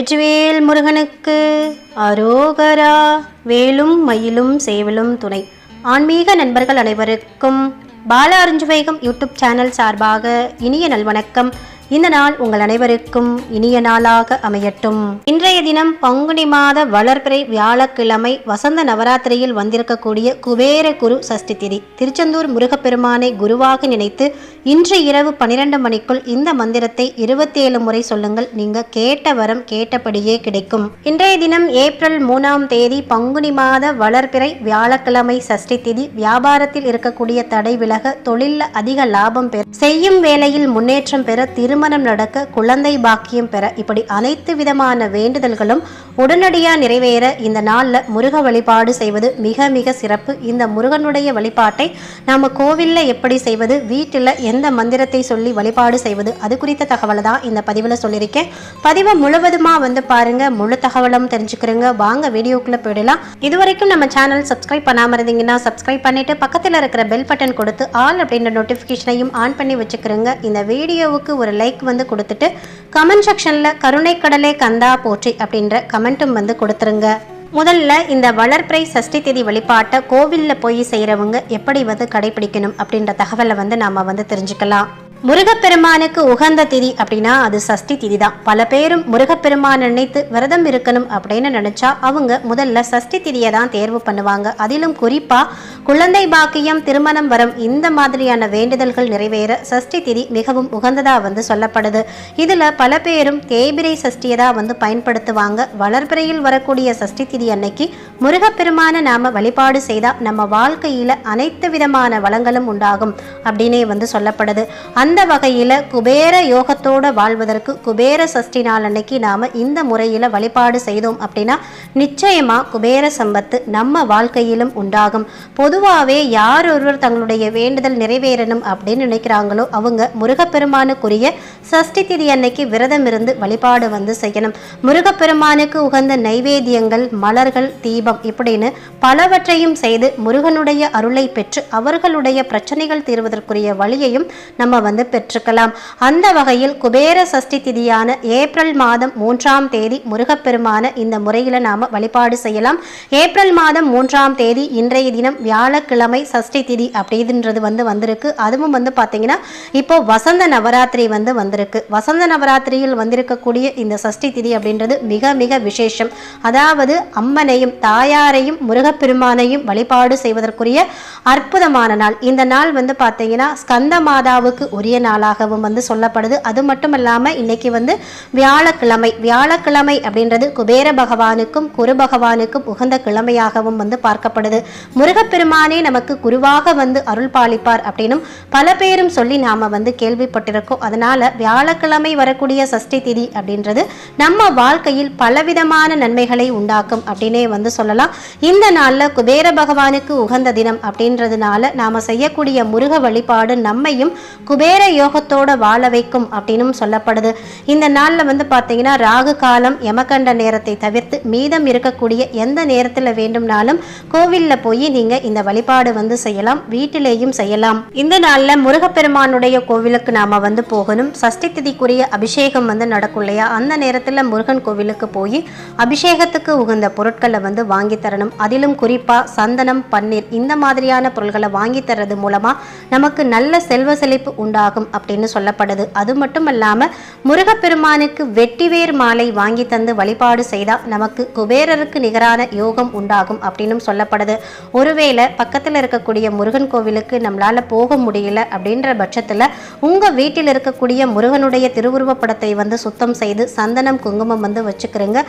வெற்றிவேல் முருகனுக்கு அரோகரா வேலும் மயிலும் சேவலும் துணை. ஆன்மீக நண்பர்கள் அனைவருக்கும் பால அருஞ்சுவேகம் யூடியூப் சேனல் சார்பாக இனிய நல்வணக்கம். இந்த நாள் உங்கள் அனைவருக்கும் இனிய நாளாக அமையட்டும். இன்றைய தினம் பங்குனி மாத வளர்பிறை வியாழக்கிழமை வசந்த நவராத்திரியில் வந்திருக்கக்கூடிய குபேர குரு சஷ்டி திதி. திருச்செந்தூர் முருகப்பெருமானை குருவாக நினைத்து இன்று இரவு பனிரெண்டு மணிக்குள் இந்த மந்திரத்தை இருபத்தி ஏழு முறை சொல்லுங்கள். நீங்க கேட்ட வரம் கேட்டபடியே கிடைக்கும். இன்றைய தினம் ஏப்ரல் மூணாம் தேதி பங்குனி மாத வளர்பிறை வியாழக்கிழமை சஷ்டி திதி வியாபாரத்தில் இருக்கக்கூடிய தடை விலக தொழில்ல அதிக லாபம் பெற செய்யும் வேலையில் முன்னேற்றம் பெற திரு திருமணம் நடக்க குழந்தை பாக்கியம் பெற இப்படி அனைத்து விதமான வேண்டுதல்களும் உடனடியாக நிறைவேற இந்த நாள்ல முருக வழிபாடு செய்வது மிக மிக சிறப்பு. இந்த முருகனுடைய வழிபாட்டை நாம கோவில்ல எப்படி செய்வது வீட்டில் எந்த மந்திரத்தை சொல்லி வழிபாடு செய்வது அது குறித்த தகவலை தான் இந்த பதிவில் சொல்லியிருக்கேன். பதிவை முழுவதுமா வந்து பாருங்க முழு தகவலும் தெரிஞ்சுக்கிறோங்க. வாங்க வீடியோக்குள்ளே போயிடலாம். இதுவரைக்கும் நம்ம சேனல் சப்ஸ்கிரைப் பண்ணாம இருந்தீங்கன்னா சப்ஸ்கிரைப் பண்ணிட்டு பக்கத்தில் இருக்கிற பெல் பட்டன் கொடுத்து ஆல் அப்படின்ற நோட்டிஃபிகேஷனையும் ஆன் பண்ணி வச்சுக்கிறோங்க. இந்த வீடியோவுக்கு ஒரு லைக் வந்து கொடுத்துட்டு கமெண்ட் செக்ஷனில் கருணை கடலே கந்தா போற்றி அப்படின்ற கமெண்ட்டும் வந்து கொடுத்துருங்க. முதல்ல இந்த வளர்பிறை சஷ்டி திதி வழிபாட்டை கோவிலில் போய் செய்கிறவங்க எப்படி வந்து கடைபிடிக்கணும் அப்படின்ற தகவலை வந்து நாம் வந்து தெரிஞ்சுக்கலாம். முருகப்பெருமானுக்கு உகந்த திதி அப்படின்னா அது சஷ்டி திதி தான் பல பேரும் முருகப்பெருமான் நினைத்து விரதம் இருக்கணும் அப்படின்னு நினைச்சா அவங்க முதல்ல சஷ்டி திதியை தான் தேர்வு பண்ணுவாங்க. அதிலும் குறிப்பா குழந்தை பாக்கியம் திருமணம் வரம் இந்த மாதிரியான வேண்டுதல்கள் நிறைவேற சஷ்டி திதி மிகவும் உகந்ததா வந்து சொல்லப்படுது. இதுல பல பேரும் தேய்பிரை சஷ்டியை தான் வந்து பயன்படுத்துவாங்க. வளர்பிறையில் வரக்கூடிய சஷ்டி திதி அன்னைக்கு முருகப்பெருமான நாம வழிபாடு செய்தா நம்ம வாழ்க்கையில அனைத்து விதமான வளங்களும் உண்டாகும் அப்படின்னே வந்து சொல்லப்படுது. அந்த வகையில் குபேர யோகத்தோடு வாழ்வதற்கு குபேர சஷ்டி நாள் அன்னைக்கு நாம் இந்த முறையில் வழிபாடு செய்தோம் அப்படின்னா நிச்சயமாக குபேர சம்பத்து நம்ம வாழ்க்கையிலும் உண்டாகும். பொதுவாகவே யார் ஒருவர் தங்களுடைய வேண்டுதல் நிறைவேறணும் அப்படின்னு நினைக்கிறாங்களோ அவங்க முருகப்பெருமானுக்குரிய சஷ்டி திதி அன்னைக்கு விரதம் இருந்து வழிபாடு வந்து செய்யணும். முருகப்பெருமானுக்கு உகந்த நைவேத்தியங்கள் மலர்கள் தீபம் இப்படின்னு பலவற்றையும் செய்து முருகனுடைய அருளை பெற்று அவர்களுடைய பிரச்சனைகள் தீர்வதற்குரிய வழியையும் நம்ம வந்து இருந்து பெற்றுக்கலாம் அந்த வகையில் குபேர சஷ்டி திதியான ஏப்ரல் மாதம் மூன்றாம் தேதி முருகப்பெருமான இந்த முறையில் நாம் வழிபாடு செய்யலாம். ஏப்ரல் மாதம் மூன்றாம் தேதி இன்றைய தினம் வியாழக்கிழமை சஷ்டி திதி அப்படின்றது வந்து வந்திருக்கு. அதுவும் வந்து பார்த்தீங்கன்னா இப்போ வசந்த நவராத்திரி வந்து வந்திருக்கு. வசந்த நவராத்திரியில் வந்திருக்கக்கூடிய இந்த சஷ்டி திதி அப்படின்றது மிக மிக விசேஷம். அதாவது அம்மனையும் தாயாரையும் முருகப்பெருமானையும் வழிபாடு செய்வதற்குரிய அற்புதமான நாள். இந்த நாள் வந்து பார்த்தீங்கன்னா ஸ்கந்த மாதாவுக்கு உரிய நாளாகவும் வந்து சொல்லப்படுது. அது மட்டும் இல்லாமல் இன்னைக்கு வந்து வியாழக்கிழமை வியாழக்கிழமை அப்படின்றது குபேர பகவானுக்கும் குரு பகவானுக்கும் உகந்த கிழமையாகவும் வந்து பார்க்கப்படுது. முருகப்பெருமானே நமக்கு குருவாக வந்து அருள் பாலிப்பார் அப்படின்னும் பல பேரும் சொல்லி நாம் வந்து கேள்விப்பட்டிருக்கோம். அதனால வியாழக்கிழமை வரக்கூடிய சஷ்டி திதி அப்படின்றது நம்ம வாழ்க்கையில் பலவிதமான நன்மைகளை உண்டாக்கும் அப்படின்னே வந்து சொல்லலாம். இந்த நாளில் குபேர பகவானுக்கு உகந்த தினம் அப்படின்றதுனால நாம் செய்யக்கூடிய முருக வழிபாடு நம்மையும் குபேர யோகத்தோட வாழ வைக்கும் அப்படின்னு சொல்லப்படுது. இந்த நாளில் வந்து பார்த்தீங்கன்னா ராகு காலம் யமகண்ட நேரத்தை தவிர்த்து மீதம் இருக்கக்கூடிய எந்த நேரத்தில் வேண்டும்னாலும் கோவிலில் போய் நீங்கள் இந்த வழிபாடு வந்து செய்யலாம் வீட்டிலேயும் செய்யலாம். இந்த நாளில் முருகப்பெருமானுடைய கோவிலுக்கு நாம் வந்து போகணும். சஷ்டி திதிக்குரிய அபிஷேகம் வந்து நடக்கும் இல்லையா? அந்த நேரத்தில் முருகன் கோவிலுக்கு போய் அபிஷேகத்துக்கு உகந்த பொருட்களை வந்து வாங்கி தரணும். அதிலும் குறிப்பாக சந்தனம் பன்னீர் இந்த மாதிரியான பொருட்களை வாங்கி தர்றது மூலமாக நமக்கு நல்ல செல்வ செழிப்பு உண்டாகும். அப்படின்னு சொல்லப்படுது. அது மட்டும் இல்லாமல் முருகப்பெருமானுக்கு வெட்டிவேர் மாலை வாங்கி தந்து வழிபாடு செய்தால் நமக்கு குபேரருக்கு நிகரான யோகம் உண்டாகும் அப்படின்னு சொல்லப்படுது. ஒருவேளை பக்கத்தில் இருக்கக்கூடிய முருகன் கோவிலுக்கு நம்மளால் போக முடியல அப்படின்ற பட்சத்தில் உங்கள் வீட்டில் இருக்கக்கூடிய முருகனுடைய திருவுருவப்படத்தை வந்து சுத்தம் செய்து சந்தனம் குங்குமம் வந்து வச்சுக்கிறோங்க.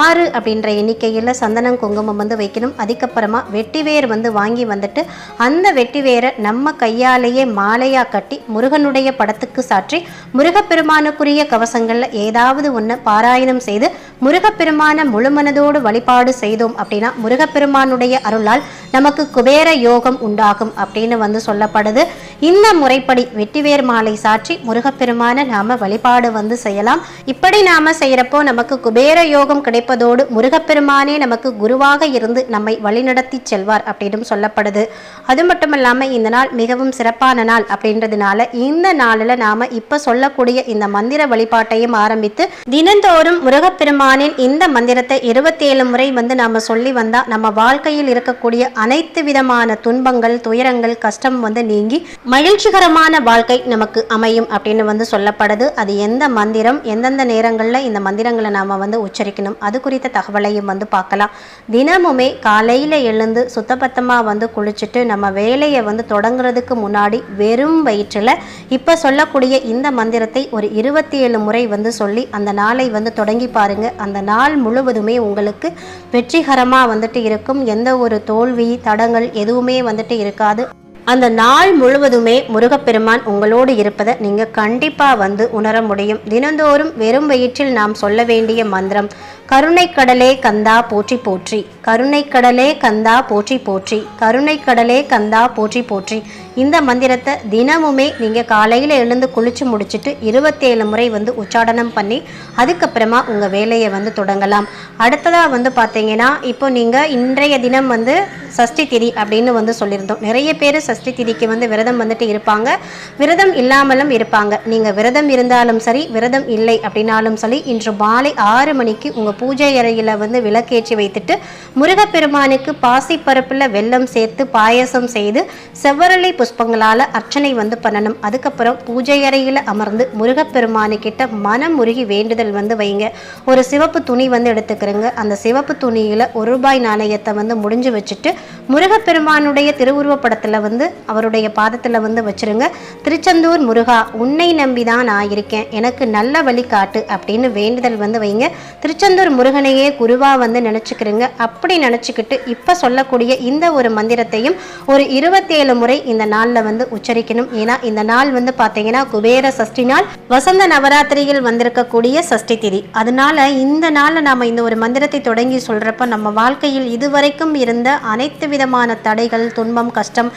ஆறு அப்படின்ற எண்ணிக்கையில் சந்தனம் குங்குமம் வந்து வைக்கணும். அதுக்கப்புறமா வெட்டிவேர் வந்து வாங்கி வந்துட்டு அந்த வெட்டிவேரை நம்ம கையாலேயே மாலையாக கட்டி முருகன் முருகனுடைய படத்துக்கு சாற்றி முருகப்பெருமானுக்குரிய கவசங்கள்ல ஏதாவது ஒன்று பாராயணம் செய்து முருகப்பெருமான முழுமனதோடு வழிபாடு செய்தோம் அப்படின்னா முருகப்பெருமானுடைய அருளால் நமக்கு குபேர யோகம் உண்டாகும் அப்படின்னு வந்து சொல்லப்படுது. இந்த முறைப்படி வெட்டிவேர் மாலை சாற்றி முருகப்பெருமான நாம வழிபாடு வந்து செய்யலாம். இப்படி நாம செய்யறப்போ நமக்கு குபேர யோகம் கிடைப்பதோடு முருகப்பெருமானே நமக்கு குருவாக இருந்து நம்மை வழிநடத்தி செல்வார் அப்படின்னு சொல்லப்படுது. அது மட்டும் இல்லாம இந்த நாள் மிகவும் சிறப்பான நாள் அப்படின்றதுனால இந்த நாளில் நாம இப்ப சொல்லக்கூடிய இந்த மந்திர வழிபாட்டையும் ஆரம்பித்து தினந்தோறும் முருகப்பெருமானின் இந்த மந்திரத்தை இருபத்தேழு முறை வந்து நாம சொல்லி வந்தா நம்ம வாழ்க்கையில் இருக்கக்கூடிய அனைத்து விதமான துன்பங்கள் துயரங்கள் கஷ்டம் வந்து நீங்கி மகிழ்ச்சிகரமான வாழ்க்கை நமக்கு அமையும் அப்படின்னு வந்து சொல்லப்படுது. அது எந்த மந்திரம் எந்தெந்த நேரங்களில் இந்த மந்திரங்களை நாம வந்து உச்சரிக்கணும் அது குறித்த தகவலையும் வந்து பார்க்கலாம். தினமுமே காலையில் எழுந்து சுத்தபத்தமாக வந்து குளிச்சுட்டு நம்ம வேலையை வந்து தொடங்குறதுக்கு முன்னாடி வெறும் வயிற்றில் இப்போ சொல்லக்கூடிய இந்த மந்திரத்தை ஒரு இருபத்தி ஏழு முறை வந்து சொல்லி அந்த நாளை வந்து தொடங்கி பாருங்க. அந்த நாள் முழுவதுமே உங்களுக்கு வெற்றிகரமாக வந்துட்டு இருக்கும். எந்த ஒரு தோல்வி தடங்கள் எதுவுமே வந்துட்டு இருக்காது. அந்த நாள் முழுவதுமே முருகப்பெருமான் உங்களோடு இருப்பதை நீங்கள் கண்டிப்பாக வந்து உணர முடியும். தினந்தோறும் வெறும் வயிற்றில் நாம் சொல்ல வேண்டிய மந்திரம் கருணை கடலே கந்தா போற்றி போற்றி கருணை கடலே கந்தா போற்றி போற்றி கருணை கடலே கந்தா போற்றி போற்றி இந்த மந்திரத்தை தினமுமே நீங்கள் காலையில் எழுந்து குளிச்சு முடிச்சுட்டு இருபத்தேழு முறை வந்து உச்சாடனம் பண்ணி அதுக்கப்புறமா உங்கள் வேலையை வந்து தொடங்கலாம். அடுத்ததாக வந்து பார்த்தீங்கன்னா இப்போ நீங்கள் இன்றைய தினம் வந்து சஷ்டி திதி அப்படின்னு வந்து சொல்லியிருந்தோம். நிறைய பேர் சஷ்டி திதிக்கு வந்து விரதம் வந்துட்டு இருப்பாங்க. விரதம் இல்லாமலும் இருப்பாங்க. நீங்கள் விரதம் இருந்தாலும் சரி விரதம் இல்லை அப்படின்னாலும் சரி இன்று மாலை ஆறு மணிக்கு உங்கள் பூஜை அறையில் வந்து விளக்கேற்றி வைத்துட்டு முருகப்பெருமானுக்கு பாசிப்பருப்பில் வெல்லம் சேர்த்து பாயசம் செய்து செவ்வரளி புஷ்பங்களால் அர்ச்சனை வந்து பண்ணணும். அதுக்கப்புறம் பூஜை அறையில் அமர்ந்து முருகப்பெருமானுக்கிட்ட மனம் முருகி வேண்டுதல் வந்து வைங்க. ஒரு சிவப்பு துணி வந்து எடுத்துக்கிறங்க. அந்த சிவப்பு துணியில் ஒரு ரூபாய் நாணயத்தை வந்து முடிஞ்சு வச்சுட்டு முருகப்பெருமானுடைய திருவுருவப்படத்தில் வந்து அவருடைய பாதத்தில் வந்து வச்சிருங்க. திருச்செந்தூர் முருகா உன்னை நம்பி தான் நான் இருக்கேன். எனக்கு நல்ல வழி காட்டு அப்படின்னு வேண்டுதல் வந்து வைங்க. திருச்செந்தூர் முருகனையே குருவாக வந்து நினச்சிக்கிறங்க. அப்படி நினச்சிக்கிட்டு இப்போ சொல்லக்கூடிய இந்த ஒரு மந்திரத்தையும் ஒரு இருபத்தேழு முறை இந்த நாளில் வந்து உச்சரிக்கணும். ஏன்னா இந்த நாள் வந்து பார்த்தீங்கன்னா குபேர சஷ்டி நாள். வசந்த நவராத்திரியில் வந்திருக்கக்கூடிய சஷ்டி திதி. அதனால இந்த நாளில் நாம் இந்த ஒரு மந்திரத்தை தொடங்கி சொல்கிறப்ப நம்ம வாழ்க்கையில் இதுவரைக்கும் இருந்த அனைத்து விதமான தடைகள் துன்பம் கஷ்டம்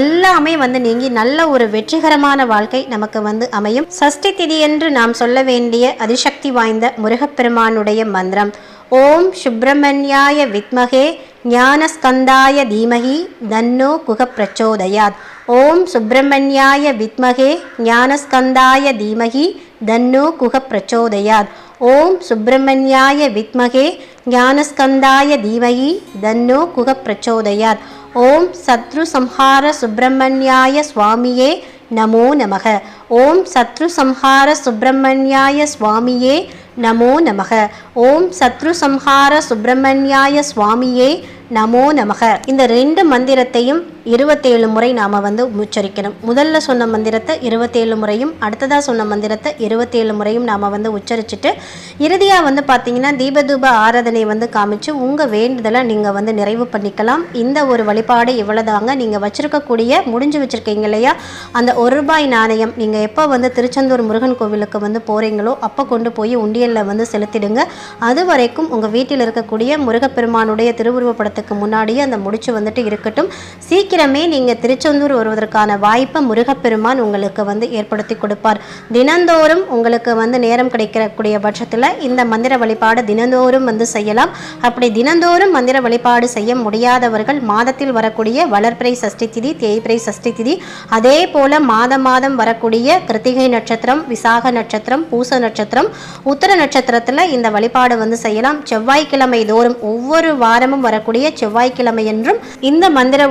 எல்லாமே வந்து நீங்கி நல்ல ஒரு வெற்றிகரமான வாழ்க்கை நமக்கு வந்து அமையும். சஷ்டி திதி என்று நாம் சொல்ல வேண்டிய அதிசக்தி வாய்ந்த முருகப்பெருமானுடைய மந்திரம். ஓம் சுப்பிரமணியாய வித்மகே ஞானஸ்கந்தாய தீமகி தன்னோ குக பிரச்சோதயாத் ஓம் சுப்பிரமணியாய வித்மகே ஞானஸ்கந்தாய தீமகி தன்னோ குக பிரச்சோதயாத் ஓம் சுப்பிரமணியாய வித்மகே ஞானஸ்கந்தாய தீமகி தன்னோ குக பிரச்சோதயாத் ஓம் சத்ரு சம்ஹார சுப்பிரமணியாய சுவாமியே நமோ நமக. ஓம் சத்ரு சம்ஹார சுப்பிரமணியாய சுவாமியே நமோ நமக. ஓம் சத்ரு சம்ஹார சுப்பிரமணியாய சுவாமியே நமோ நமக. இந்த ரெண்டு மந்திரத்தையும் இருபத்தேழு முறை நாம் வந்து உச்சரிக்கணும். முதல்ல சொன்ன மந்திரத்தை இருபத்தேழு முறையும் அடுத்ததாக சொன்ன மந்திரத்தை இருபத்தேழு முறையும் நாம் வந்து உச்சரிச்சுட்டு இறுதியாக வந்து பார்த்தீங்கன்னா தீபதூப ஆராதனை வந்து காமிச்சு உங்கள் வேண்டுதலை நீங்கள் வந்து நிறைவு பண்ணிக்கலாம். இந்த ஒரு வழிபாடு இவ்வளோதாங்க நீங்கள் வச்சுருக்கக்கூடிய முடிஞ்சு வச்சுருக்கீங்க இல்லையா? அந்த ஒரு ரூபாய் நாணயம் நீங்கள் எப்போ வந்து திருச்செந்தூர் முருகன் கோவிலுக்கு வந்து போகிறீங்களோ அப்போ கொண்டு போய் உண்டியலில் வந்து செலுத்திடுங்க. அது வரைக்கும் உங்கள் வீட்டில் இருக்கக்கூடிய முருகப்பெருமானுடைய திருவுருவப்படத்துக்கு முன்னாடியே அந்த முடிச்சு வந்துட்டு இருக்கட்டும். சீக்கிரம் சீக்கிரமே நீங்கள் திருச்செந்தூர் வருவதற்கான வாய்ப்பை முருகப்பெருமான் உங்களுக்கு வந்து ஏற்படுத்தி கொடுப்பார். தினந்தோறும் உங்களுக்கு வந்து நேரம் கிடைக்கக்கூடிய பட்சத்தில் இந்த மந்திர வழிபாடு தினந்தோறும் வந்து செய்யலாம். அப்படி தினந்தோறும் மந்திர வழிபாடு செய்ய முடியாதவர்கள் மாதத்தில் வரக்கூடிய வளர்பிறை சஷ்டி திதி தேய்பிறை சஷ்டி திதி அதே போல மாதம் மாதம் வரக்கூடிய கிருத்திகை நட்சத்திரம் விசாக நட்சத்திரம் பூச நட்சத்திரம் உத்தர நட்சத்திரத்தில் இந்த வழிபாடு வந்து செய்யலாம். செவ்வாய்க்கிழமை தோறும் ஒவ்வொரு வாரமும் வரக்கூடிய செவ்வாய்க்கிழமை என்றும் இந்த மந்திர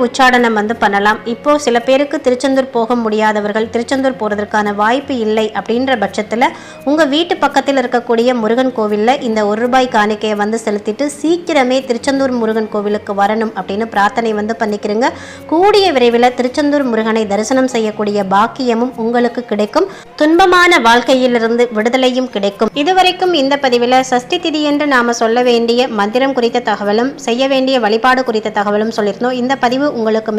உச்சாடனம் வந்து பண்ணலாம். இப்போ சில பேருக்கு திருச்செந்தூர் போக முடியாதவர்கள் திருச்செந்தூர் போகிறதுக்கான வாய்ப்பு இல்லை அப்படின்ற பட்சத்தில் உங்கள் வீட்டு பக்கத்தில் இருக்கக்கூடிய முருகன் கோவிலில் இந்த ஒரு ரூபாய் காணிக்கையை வந்து செலுத்திட்டு சீக்கிரமே திருச்செந்தூர் முருகன் கோவிலுக்கு வரணும் அப்படின்னு பிரார்த்தனை வந்து பண்ணிக்கிறங்க. கூடிய விரைவில் திருச்செந்தூர் முருகனை தரிசனம் செய்யக்கூடிய பாக்கியமும் உங்களுக்கு கிடைக்கும். துன்பமான வாழ்க்கையிலிருந்து விடுதலையும் கிடைக்கும். இதுவரைக்கும் இந்த பதிவில் சஷ்டி திதி என்று நாம சொல்ல வேண்டிய மந்திரம் குறித்த தகவலும் செய்ய வேண்டிய வழிபாடு குறித்த தகவலும் சொல்லியிருந்தோம். இந்த பதிவு உங்களுக்கு